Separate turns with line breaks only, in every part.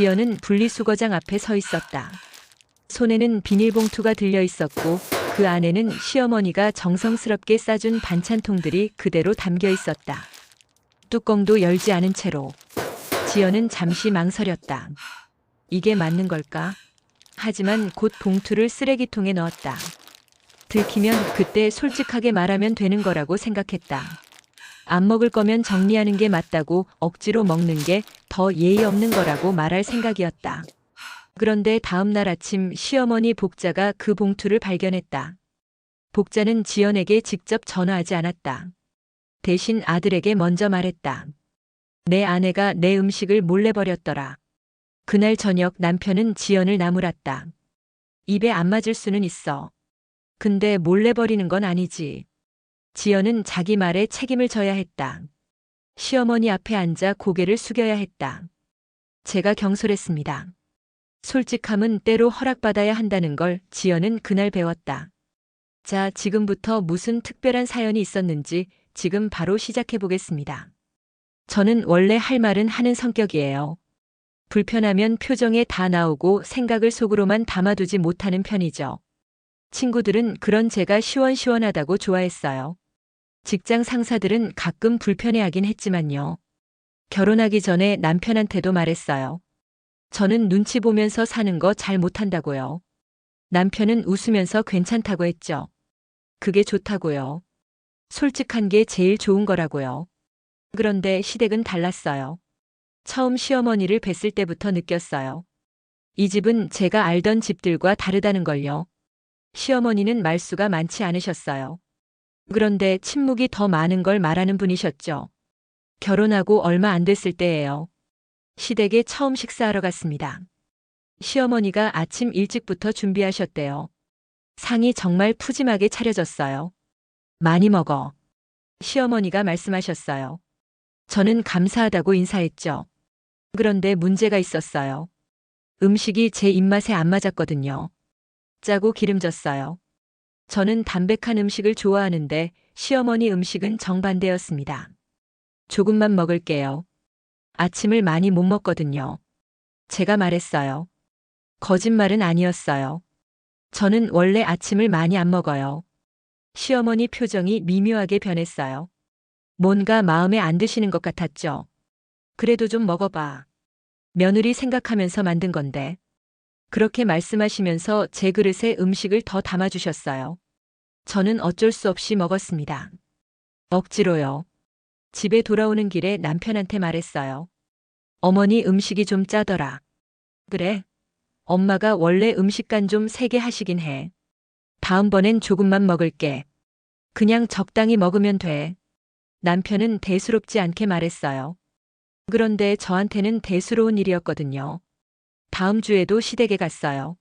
지연은 분리수거장 앞에 서 있었다. 손에는 비닐봉투가 들려 있었고 그 안에는 시어머니가 정성스럽게 싸준 반찬통들이 그대로 담겨 있었다. 뚜껑도 열지 않은 채로 지연은 잠시 망설였다. 이게 맞는 걸까? 하지만 곧 봉투를 쓰레기통에 넣었다. 들키면 그때 솔직하게 말하면 되는 거라고 생각했다. 안 먹을 거면 정리하는 게 맞다고 억지로 먹는 게 더 예의 없는 거라고 말할 생각이었다. 그런데 다음 날 아침 시어머니 복자가 그 봉투를 발견했다. 복자는 지연에게 직접 전화하지 않았다. 대신 아들에게 먼저 말했다. 내 아내가 내 음식을 몰래 버렸더라. 그날 저녁 남편은 지연을 나무랐다. 입에 안 맞을 수는 있어. 근데 몰래 버리는 건 아니지. 지연은 자기 말에 책임을 져야 했다. 시어머니 앞에 앉아 고개를 숙여야 했다. 제가 경솔했습니다. 솔직함은 때로 허락받아야 한다는 걸 지연은 그날 배웠다. 자, 지금부터 무슨 특별한 사연이 있었는지 지금 바로 시작해 보겠습니다. 저는 원래 할 말은 하는 성격이에요. 불편하면 표정에 다 나오고 생각을 속으로만 담아두지 못하는 편이죠. 친구들은 그런 제가 시원시원하다고 좋아했어요. 직장 상사들은 가끔 불편해하긴 했지만요. 결혼하기 전에 남편한테도 말했어요. 저는 눈치 보면서 사는 거 잘 못한다고요. 남편은 웃으면서 괜찮다고 했죠. 그게 좋다고요. 솔직한 게 제일 좋은 거라고요. 그런데 시댁은 달랐어요. 처음 시어머니를 뵀을 때부터 느꼈어요. 이 집은 제가 알던 집들과 다르다는 걸요. 시어머니는 말수가 많지 않으셨어요. 그런데 침묵이 더 많은 걸 말하는 분이셨죠. 결혼하고 얼마 안 됐을 때예요. 시댁에 처음 식사하러 갔습니다. 시어머니가 아침 일찍부터 준비하셨대요. 상이 정말 푸짐하게 차려졌어요. 많이 먹어. 시어머니가 말씀하셨어요. 저는 감사하다고 인사했죠. 그런데 문제가 있었어요. 음식이 제 입맛에 안 맞았거든요. 짜고 기름졌어요. 저는 담백한 음식을 좋아하는데 시어머니 음식은 정반대였습니다. 조금만 먹을게요. 아침을 많이 못 먹거든요. 제가 말했어요. 거짓말은 아니었어요. 저는 원래 아침을 많이 안 먹어요. 시어머니 표정이 미묘하게 변했어요. 뭔가 마음에 안 드시는 것 같았죠. 그래도 좀 먹어봐. 며느리 생각하면서 만든 건데. 그렇게 말씀하시면서 제 그릇에 음식을 더 담아주셨어요. 저는 어쩔 수 없이 먹었습니다. 억지로요. 집에 돌아오는 길에 남편한테 말했어요. 어머니 음식이 좀 짜더라. 그래. 엄마가 원래 음식간 좀 세게 하시긴 해. 다음번엔 조금만 먹을게. 그냥 적당히 먹으면 돼. 남편은 대수롭지 않게 말했어요. 그런데 저한테는 대수로운 일이었거든요. 다음 주에도 시댁에 갔어요.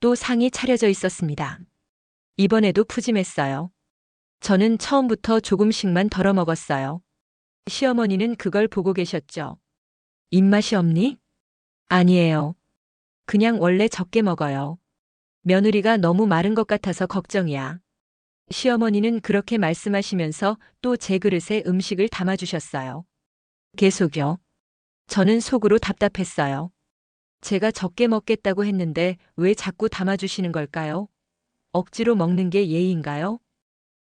또 상이 차려져 있었습니다. 이번에도 푸짐했어요. 저는 처음부터 조금씩만 덜어 먹었어요. 시어머니는 그걸 보고 계셨죠. 입맛이 없니? 아니에요. 그냥 원래 적게 먹어요. 며느리가 너무 마른 것 같아서 걱정이야. 시어머니는 그렇게 말씀하시면서 또 제 그릇에 음식을 담아주셨어요. 계속요. 저는 속으로 답답했어요. 제가 적게 먹겠다고 했는데 왜 자꾸 담아주시는 걸까요? 억지로 먹는 게 예의인가요?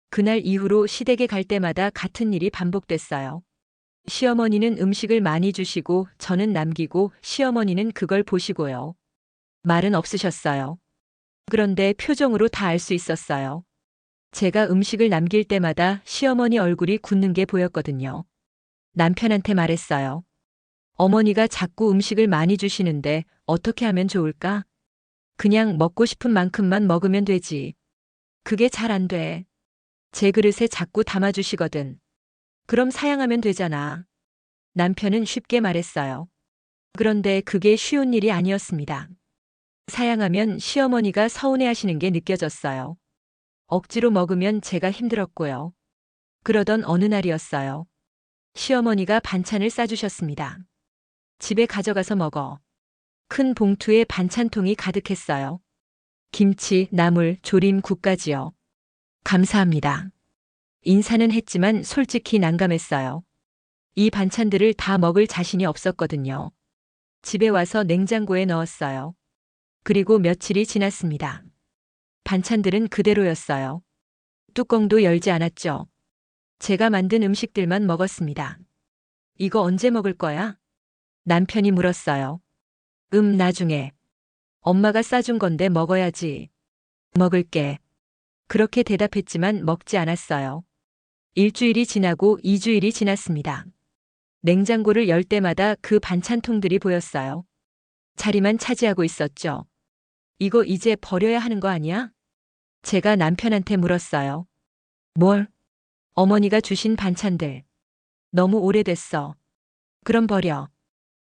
그날 이후로 시댁에 갈 때마다 같은 일이 반복됐어요. 시어머니는 음식을 많이 주시고 저는 남기고 시어머니는 그걸 보시고요. 말은 없으셨어요. 그런데 표정으로 다 알 수 있었어요. 제가 음식을 남길 때마다 시어머니 얼굴이 굳는 게 보였거든요. 남편한테 말했어요. 어머니가 자꾸 음식을 많이 주시는데 어떻게 하면 좋을까? 그냥 먹고 싶은 만큼만 먹으면 되지. 그게 잘 안 돼. 제 그릇에 자꾸 담아주시거든. 그럼 사양하면 되잖아. 남편은 쉽게 말했어요. 그런데 그게 쉬운 일이 아니었습니다. 사양하면 시어머니가 서운해 하시는 게 느껴졌어요. 억지로 먹으면 제가 힘들었고요. 그러던 어느 날이었어요. 시어머니가 반찬을 싸주셨습니다. 집에 가져가서 먹어. 큰 봉투에 반찬통이 가득했어요. 김치, 나물, 조림, 국까지요. 감사합니다. 인사는 했지만 솔직히 난감했어요. 이 반찬들을 다 먹을 자신이 없었거든요. 집에 와서 냉장고에 넣었어요. 그리고 며칠이 지났습니다. 반찬들은 그대로였어요. 뚜껑도 열지 않았죠. 제가 만든 음식들만 먹었습니다. 이거 언제 먹을 거야? 남편이 물었어요. 음, 나중에. 엄마가 싸준 건데 먹어야지. 먹을게. 그렇게 대답했지만 먹지 않았어요. 일주일이 지나고 이주일이 지났습니다. 냉장고를 열 때마다 그 반찬통들이 보였어요. 자리만 차지하고 있었죠. 이거 이제 버려야 하는 거 아니야? 제가 남편한테 물었어요. 뭘? 어머니가 주신 반찬들. 너무 오래됐어. 그럼 버려.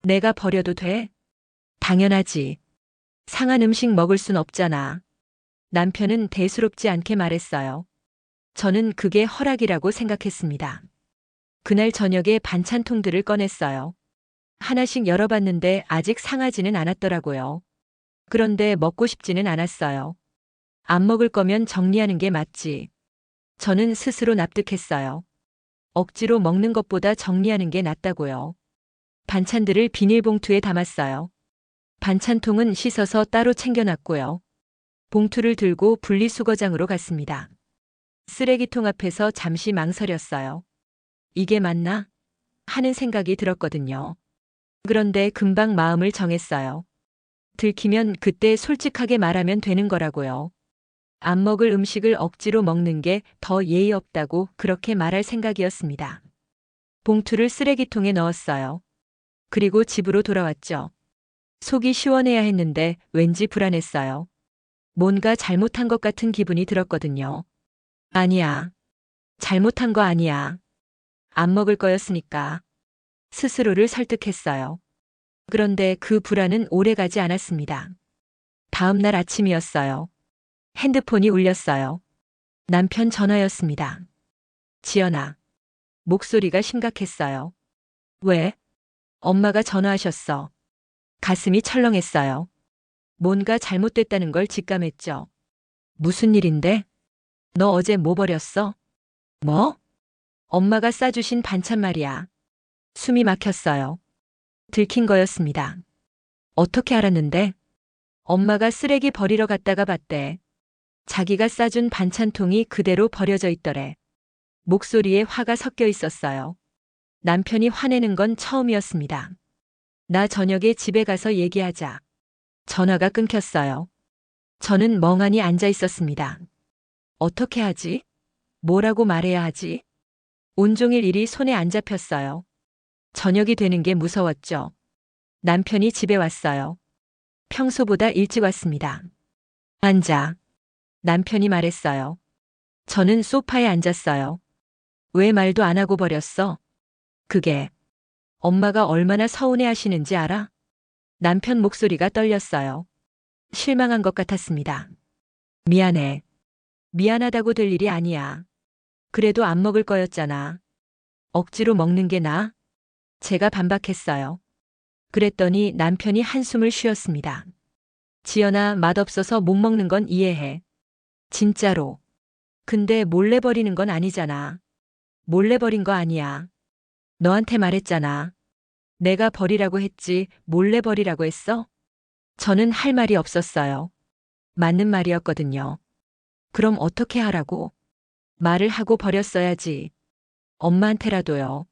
내가 버려도 돼? 당연하지. 상한 음식 먹을 순 없잖아. 남편은 대수롭지 않게 말했어요. 저는 그게 허락이라고 생각했습니다. 그날 저녁에 반찬통들을 꺼냈어요. 하나씩 열어봤는데 아직 상하지는 않았더라고요. 그런데 먹고 싶지는 않았어요. 안 먹을 거면 정리하는 게 맞지. 저는 스스로 납득했어요. 억지로 먹는 것보다 정리하는 게 낫다고요. 반찬들을 비닐봉투에 담았어요. 반찬통은 씻어서 따로 챙겨놨고요. 봉투를 들고 분리수거장으로 갔습니다. 쓰레기통 앞에서 잠시 망설였어요. 이게 맞나? 하는 생각이 들었거든요. 그런데 금방 마음을 정했어요. 들키면 그때 솔직하게 말하면 되는 거라고요. 안 먹을 음식을 억지로 먹는 게 더 예의 없다고 그렇게 말할 생각이었습니다. 봉투를 쓰레기통에 넣었어요. 그리고 집으로 돌아왔죠. 속이 시원해야 했는데 왠지 불안했어요. 뭔가 잘못한 것 같은 기분이 들었거든요. 아니야. 잘못한 거 아니야. 안 먹을 거였으니까. 스스로를 설득했어요. 그런데 그 불안은 오래 가지 않았습니다. 다음 날 아침이었어요. 핸드폰이 울렸어요. 남편 전화였습니다. 지연아. 목소리가 심각했어요. 왜? 엄마가 전화하셨어. 가슴이 철렁했어요. 뭔가 잘못됐다는 걸 직감했죠. 무슨 일인데? 너 어제 뭐 버렸어? 뭐? 엄마가 싸주신 반찬 말이야. 숨이 막혔어요. 들킨 거였습니다. 어떻게 알았는데? 엄마가 쓰레기 버리러 갔다가 봤대. 자기가 싸준 반찬통이 그대로 버려져 있더래. 목소리에 화가 섞여 있었어요. 남편이 화내는 건 처음이었습니다. 나 저녁에 집에 가서 얘기하자. 전화가 끊겼어요. 저는 멍하니 앉아 있었습니다. 어떻게 하지? 뭐라고 말해야 하지? 온종일 일이 손에 안 잡혔어요. 저녁이 되는 게 무서웠죠. 남편이 집에 왔어요. 평소보다 일찍 왔습니다. 앉아. 남편이 말했어요. 저는 소파에 앉았어요. 왜 말도 안 하고 버렸어? 그게 엄마가 얼마나 서운해 하시는지 알아? 남편 목소리가 떨렸어요. 실망한 것 같았습니다. 미안해. 미안하다고 될 일이 아니야. 그래도 안 먹을 거였잖아. 억지로 먹는 게 나아? 제가 반박했어요. 그랬더니 남편이 한숨을 쉬었습니다. 지연아, 맛없어서 못 먹는 건 이해해. 진짜로. 근데 몰래 버리는 건 아니잖아. 몰래 버린 거 아니야. 너한테 말했잖아. 내가 버리라고 했지, 몰래 버리라고 했어? 저는 할 말이 없었어요. 맞는 말이었거든요. 그럼 어떻게 하라고? 말을 하고 버렸어야지. 엄마한테라도요.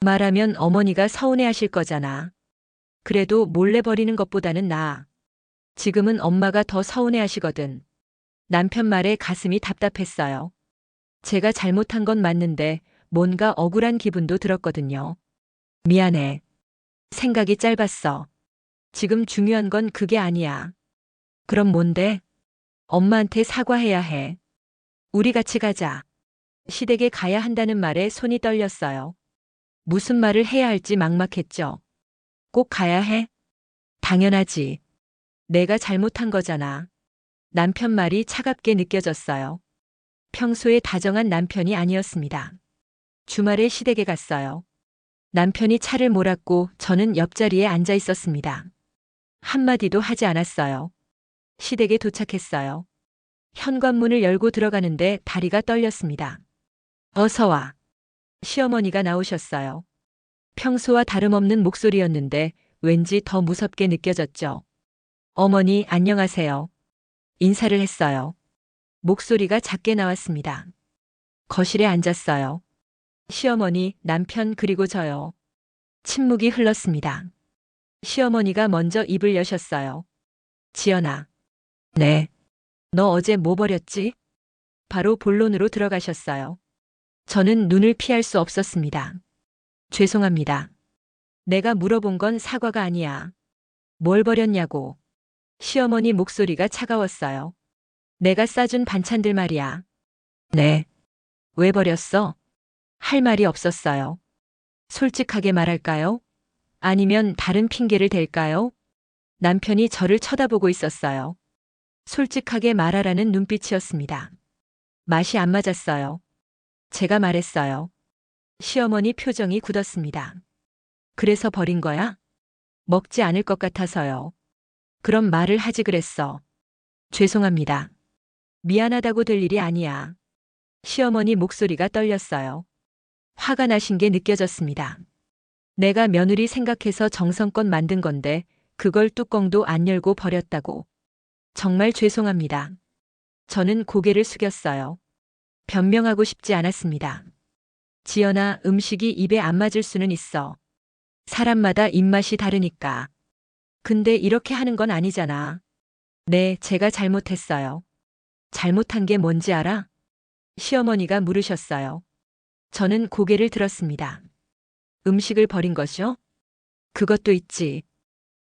말하면 어머니가 서운해 하실 거잖아. 그래도 몰래 버리는 것보다는 나아. 지금은 엄마가 더 서운해 하시거든. 남편 말에 가슴이 답답했어요. 제가 잘못한 건 맞는데 뭔가 억울한 기분도 들었거든요. 미안해. 생각이 짧았어. 지금 중요한 건 그게 아니야. 그럼 뭔데? 엄마한테 사과해야 해. 우리 같이 가자. 시댁에 가야 한다는 말에 손이 떨렸어요. 무슨 말을 해야 할지 막막했죠. 꼭 가야 해? 당연하지. 내가 잘못한 거잖아. 남편 말이 차갑게 느껴졌어요. 평소에 다정한 남편이 아니었습니다. 주말에 시댁에 갔어요. 남편이 차를 몰았고 저는 옆자리에 앉아 있었습니다. 한마디도 하지 않았어요. 시댁에 도착했어요. 현관문을 열고 들어가는데 다리가 떨렸습니다. 어서 와. 시어머니가 나오셨어요. 평소와 다름없는 목소리였는데 왠지 더 무섭게 느껴졌죠. 어머니, 안녕하세요. 인사를 했어요. 목소리가 작게 나왔습니다. 거실에 앉았어요. 시어머니, 남편, 그리고 저요. 침묵이 흘렀습니다. 시어머니가 먼저 입을 여셨어요. 지연아. 네. 너 어제 뭐 버렸지? 바로 본론으로 들어가셨어요. 저는 눈을 피할 수 없었습니다. 죄송합니다. 내가 물어본 건 사과가 아니야. 뭘 버렸냐고. 시어머니 목소리가 차가웠어요. 내가 싸준 반찬들 말이야. 네. 왜 버렸어? 할 말이 없었어요. 솔직하게 말할까요? 아니면 다른 핑계를 댈까요? 남편이 저를 쳐다보고 있었어요. 솔직하게 말하라는 눈빛이었습니다. 맛이 안 맞았어요. 제가 말했어요. 시어머니 표정이 굳었습니다. 그래서 버린 거야? 먹지 않을 것 같아서요. 그럼 말을 하지 그랬어. 죄송합니다. 미안하다고 될 일이 아니야. 시어머니 목소리가 떨렸어요. 화가 나신 게 느껴졌습니다. 내가 며느리 생각해서 정성껏 만든 건데 그걸 뚜껑도 안 열고 버렸다고. 정말 죄송합니다. 저는 고개를 숙였어요. 변명하고 싶지 않았습니다. 지연아, 음식이 입에 안 맞을 수는 있어. 사람마다 입맛이 다르니까. 근데 이렇게 하는 건 아니잖아. 네, 제가 잘못했어요. 잘못한 게 뭔지 알아? 시어머니가 물으셨어요. 저는 고개를 들었습니다. 음식을 버린 것이요? 그것도 있지.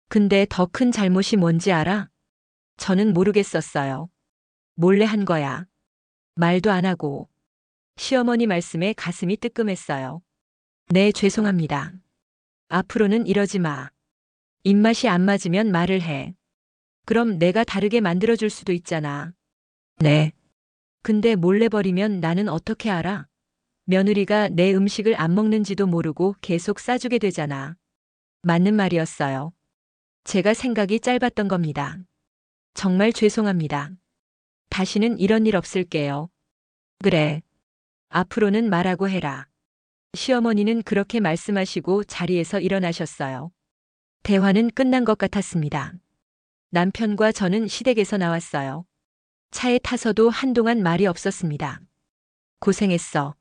근데 더 큰 잘못이 뭔지 알아? 저는 모르겠었어요. 몰래 한 거야. 말도 안 하고. 시어머니 말씀에 가슴이 뜨끔했어요. 네, 죄송합니다. 앞으로는 이러지 마. 입맛이 안 맞으면 말을 해. 그럼 내가 다르게 만들어줄 수도 있잖아. 네. 근데 몰래 버리면 나는 어떻게 알아? 며느리가 내 음식을 안 먹는지도 모르고 계속 싸주게 되잖아. 맞는 말이었어요. 제가 생각이 짧았던 겁니다. 정말 죄송합니다. 다시는 이런 일 없을게요. 그래. 앞으로는 말하고 해라. 시어머니는 그렇게 말씀하시고 자리에서 일어나셨어요. 대화는 끝난 것 같았습니다. 남편과 저는 시댁에서 나왔어요. 차에 타서도 한동안 말이 없었습니다. 고생했어.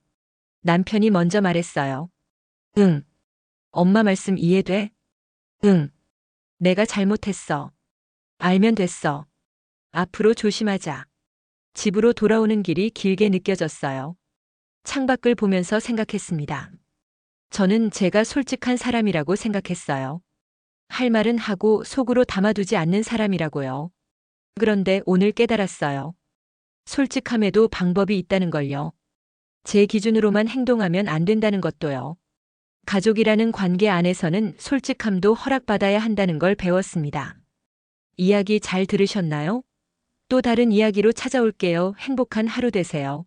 남편이 먼저 말했어요. 응. 엄마 말씀 이해돼? 응. 내가 잘못했어. 알면 됐어. 앞으로 조심하자. 집으로 돌아오는 길이 길게 느껴졌어요. 창밖을 보면서 생각했습니다. 저는 제가 솔직한 사람이라고 생각했어요. 할 말은 하고 속으로 담아두지 않는 사람이라고요. 그런데 오늘 깨달았어요. 솔직함에도 방법이 있다는 걸요. 제 기준으로만 행동하면 안 된다는 것도요. 가족이라는 관계 안에서는 솔직함도 허락받아야 한다는 걸 배웠습니다. 이야기 잘 들으셨나요? 또 다른 이야기로 찾아올게요. 행복한 하루 되세요.